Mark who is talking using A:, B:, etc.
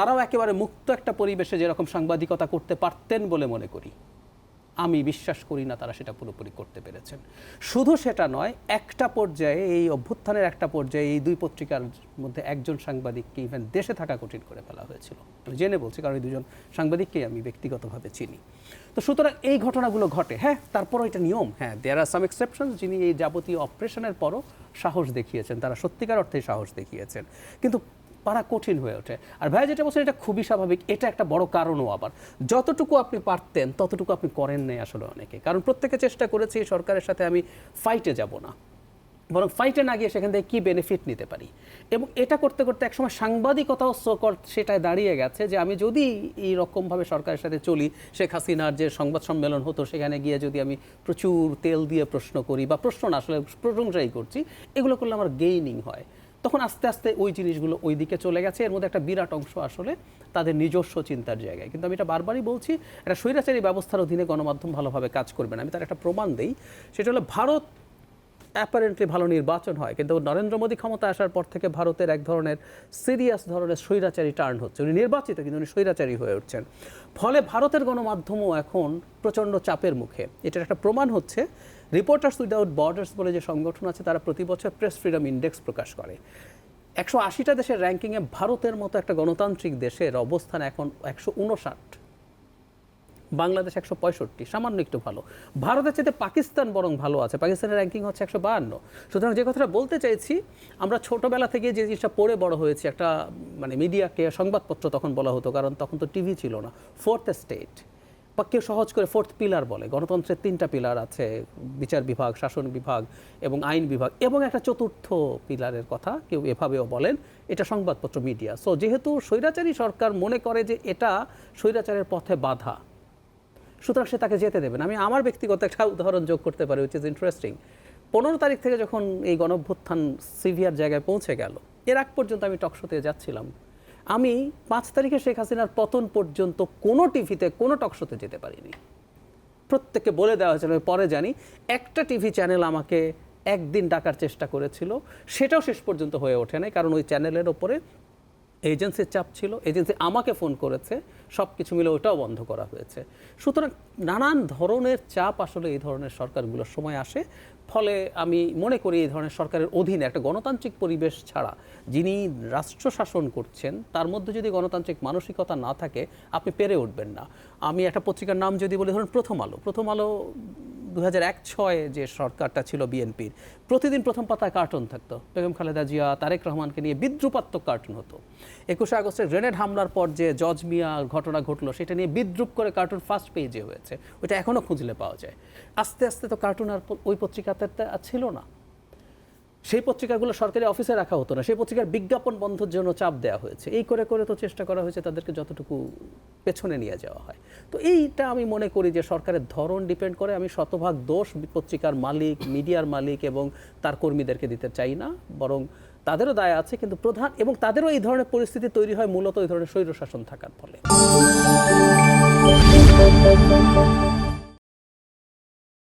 A: তারাও একেবারে মুক্ত একটা পরিবেশে যেরকম সাংবাদিকতা করতে পারতেন বলে মনে করি। আমি বিশ্বাস করি না তারা সেটা পুরোপুরি করতে পেরেছেন। শুধু সেটা নয়, একটা পর্যায়ে, এই অভ্যুত্থানের একটা পর্যায়ে এই দুই পত্রিকার মধ্যে একজন সাংবাদিককে ইভেন দেশে থাকা কঠিন করে ফেলা হয়েছিল। আমি জেনে বলছি, কারণ এই দুজন সাংবাদিককেই আমি ব্যক্তিগতভাবে চিনি। তো সুতরাং এই ঘটনাগুলো ঘটে। হ্যাঁ তারপরও এটা নিয়ম। হ্যাঁ দেয়ার আর সাম এক্সেপশন যিনি এই যাবতীয় অপারেশনের পরও সাহস দেখিয়েছেন। তারা সত্যিকার অর্থে সাহস দেখিয়েছেন। কিন্তু পারা কঠিন হয়ে ওঠে। আর ভাই যেটা বলছেন, এটা খুবই স্বাভাবিক, এটা একটা বড় কারণও আবার। যতটুকু আপনি পারতেন, ততটুকু আপনি করেন নাই আসলে অনেকে। কারণ প্রত্যেকে চেষ্টা করেছে সরকারের সাথে আমি ফাইটে যাব না। বরং ফাইটে না গিয়ে সেখান থেকে কী বেনিফিট নিতে পারি? এবং এটা করতে করতে একসময় সাংবাদিকতাও সকর সেটায় দাঁড়িয়ে গেছে যে আমি যদি এই রকমভাবে সরকারের সাথে চলি, শেখ হাসিনার যে সংবাদ সম্মেলন হতো, সেখানে গিয়ে যদি আমি প্রচুর তেল দিয়ে প্রশ্ন করি বা প্রশ্ন না, আসলে প্রশংসাই করছি, এগুলো করলে আমার গেইনিং হয়। তখন আস্তে আস্তে ওই জিনিসগুলো ওই দিকে চলে গেছে। এর মধ্যে একটা বিরাট অংশ আসলে তাদের নিজস্ব চিন্তার জায়গায়। কিন্তু আমি এটা বারবারই বলছি একটা স্বৈরাচারী ব্যবস্থার অধীনে গণমাধ্যম ভালোভাবে কাজ করবে না। আমি তার একটা প্রমাণ দিই। সেটা হলো ভারত অ্যাপারেন্টলি ভালো নির্বাচন হয়। কিন্তু নরেন্দ্র মোদী ক্ষমতা আসার পর থেকে ভারতের এক ধরনের সিরিয়াস ধরনের স্বৈরাচারী টার্ন হচ্ছে। উনি নির্বাচিত, কিন্তু উনি স্বৈরাচারী হয়ে উঠছেন। ফলে ভারতের গণমাধ্যমও এখন প্রচণ্ড চাপের মুখে। এটার একটা প্রমাণ হচ্ছে রিপোর্টার্স উইদাউট বর্ডার্স বলে যে সংগঠন আছে, তারা প্রতি বছর প্রেস ফ্রিডম ইন্ডেক্স প্রকাশ করে। একশো আশিটা দেশের র্যাঙ্কিংয়ে ভারতের মতো একটা গণতান্ত্রিক দেশের অবস্থান এখন একশো উনষাট বাংলাদেশ একশো পঁয়ষট্টি, সামান্য একটু ভালো। ভারতের চেয়ে পাকিস্তান বরং ভালো আছে। পাকিস্তানের র্যাঙ্কিং হচ্ছে একশো বাহান্ন। সুতরাং যে কথাটা বলতে চাইছি, আমরা ছোটোবেলা থেকে যে জিনিসটা পড়ে বড় হয়েছি, একটা মানে মিডিয়াকে সংবাদপত্র তখন বলা হতো, কারণ তখন তো টিভি ছিল না। ফোর্থ স্টেট বা কেউ সহজ করে ফোর্থ পিলার বলে। গণতন্ত্রের তিনটা পিলার আছে, বিচার বিভাগ, শাসন বিভাগ এবং আইন বিভাগ এবং একটা চতুর্থ পিলারের কথা কেউ এভাবেও বলেন, এটা সংবাদপত্র মিডিয়া সো যেহেতু স্বৈরাচারী সরকার মনে করে যে এটা স্বৈরাচারের পথে বাধা সুতরাং সে তাকে যেতে দেবে না আমি আমার ব্যক্তিগত একটা উদাহরণ যোগ করতে পারি উইচ ইজ ইন্টারেস্টিং পনেরো তারিখ থেকে যখন এই গণভ্যুত্থান সিভিয়ার জায়গায় পৌঁছে গেল, এর আগ পর্যন্ত আমি টকশোতে যাচ্ছিলাম। আমি পাঁচ তারিখে শেখ হাসিনার পতন পর্যন্ত কোনো টিভিতে, কোনো টকশোতে যেতে পারিনি। প্রত্যেককে বলে দেওয়া হয়েছিল, আমি পরে জানি, একটা টিভি চ্যানেল আমাকে একদিন ডাকার চেষ্টা করেছিল, সেটাও শেষ পর্যন্ত হয়ে ওঠে নাই, কারণ ওই চ্যানেলের ওপরে এজেন্সির চাপ ছিল, এজেন্সি আমাকে ফোন করেছে সব কিছু মিলে ওটাও বন্ধ করা হয়েছে। সুতরাং নানান ধরনের চাপ আসলে এই ধরনের সরকারগুলোর সময় আসে, ফলে আমি মনে করি এই ধরনের সরকারের অধীনে একটা গণতান্ত্রিক পরিবেশ ছাড়া যিনি রাষ্ট্র শাসন করছেন, তার মধ্যে যদি গণতান্ত্রিক মানসিকতা না থাকে, আপনি পেরে উঠবেন না। আমি একটা পত্রিকার নাম যদি বলি, ধরুন প্রথম আলো প্রথম আলো দু এক যে সরকারটা ছিল বিএনপির, প্রতিদিন প্রথম পাতায় কার্টুন থাকতো। বেগম খালেদা জিয়া, তারেক রহমানকে নিয়ে বিদ্রুপাত্মক কার্টুন হতো। একুশে আগস্টের গ্রেনেড হামলার পর যে জজ মিয়া ঘটনা ঘটলো, সেটা নিয়ে বিদ্রুপ করে কার্টুন ফার্স্ট পেজে হয়েছে। ওইটা এখনও খুঁজলে পাওয়া যায়। আস্তে আস্তে তো কার্টুন আর ওই পত্রিকাতে ছিল না। সেই পত্রিকাগুলো সরকারি অফিসে রাখা হতো না। সেই পত্রিকার বিজ্ঞাপন বন্ধের জন্য চাপ দেওয়া হয়েছে। এই করে করে তো চেষ্টা করা হয়েছে তাদেরকে যতটুকু পেছনে নিয়ে যাওয়া হয়। তো এইটা আমি মনে করি যে সরকারের ধরন ডিপেন্ড করে। আমি শতভাগ দোষ পত্রিকার মালিক, মিডিয়ার মালিক এবং তার কর্মীদেরকে দিতে চাই না। বরং তাদেরও দায় আছে। কিন্তু প্রধান এবং তাদেরও এই ধরনের পরিস্থিতি তৈরি হয় মূলত এই ধরনের স্বৈরশাসন থাকার ফলে।